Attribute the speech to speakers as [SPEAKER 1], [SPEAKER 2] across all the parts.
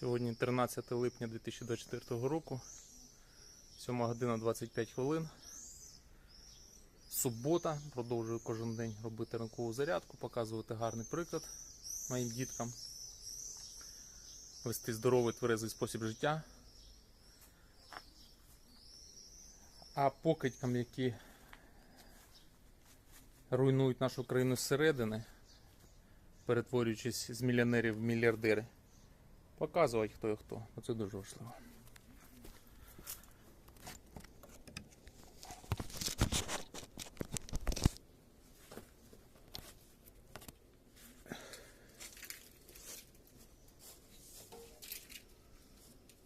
[SPEAKER 1] Сьогодні 13 липня 2024 року, 7 година 25 хвилин. Субота. Продовжую кожен день робити ранкову зарядку, показувати гарний приклад моїм діткам. Вести здоровий тверезий спосіб життя. А покидькам, які руйнують нашу країну зсередини, перетворюючись з мільйонерів в мільярдери. Показувати хто і хто. Оце дуже важливо.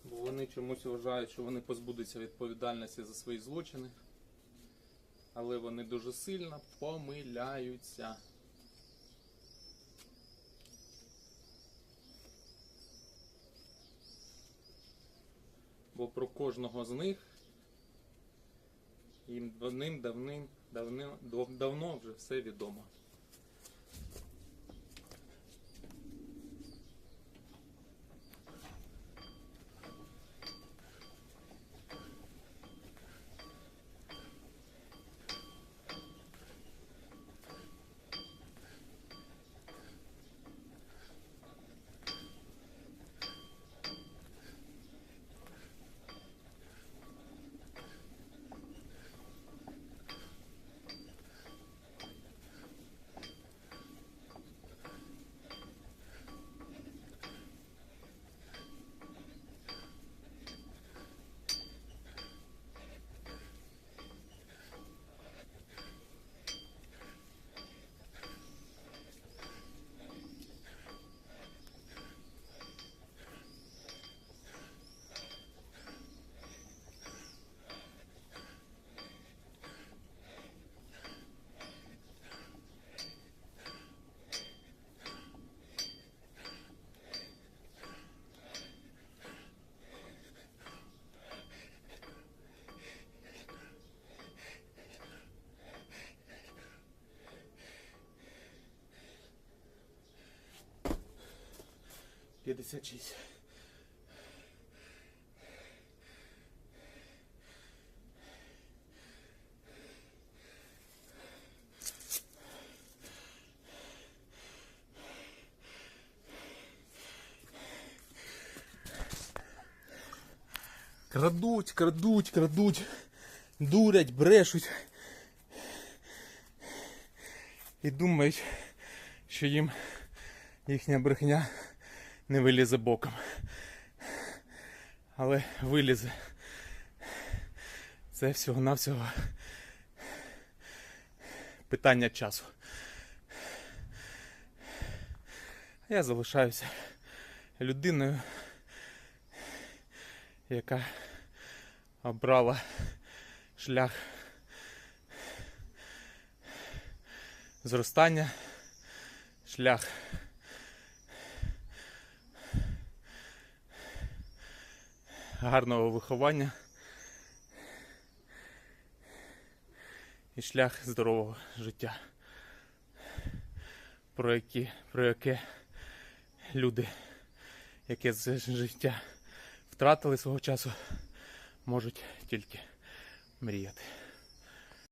[SPEAKER 1] Бо вони чомусь вважають, що вони позбудуться відповідальності за свої злочини. Але вони дуже сильно помиляються. Бо про кожного з них їм давним давним давним давно вже все відомо. П'ятдесят шість. Крадуть, крадуть, крадуть, дурять, брешуть. І думають, що їм їхня брехня не вилізе боком. Але вилізе. Це всього-навсього питання часу. Я залишаюся людиною, яка обрала шлях зростання, шлях гарного виховання і шлях здорового життя, про, які, про яке люди, яке це життя втратили свого часу, можуть тільки мріяти.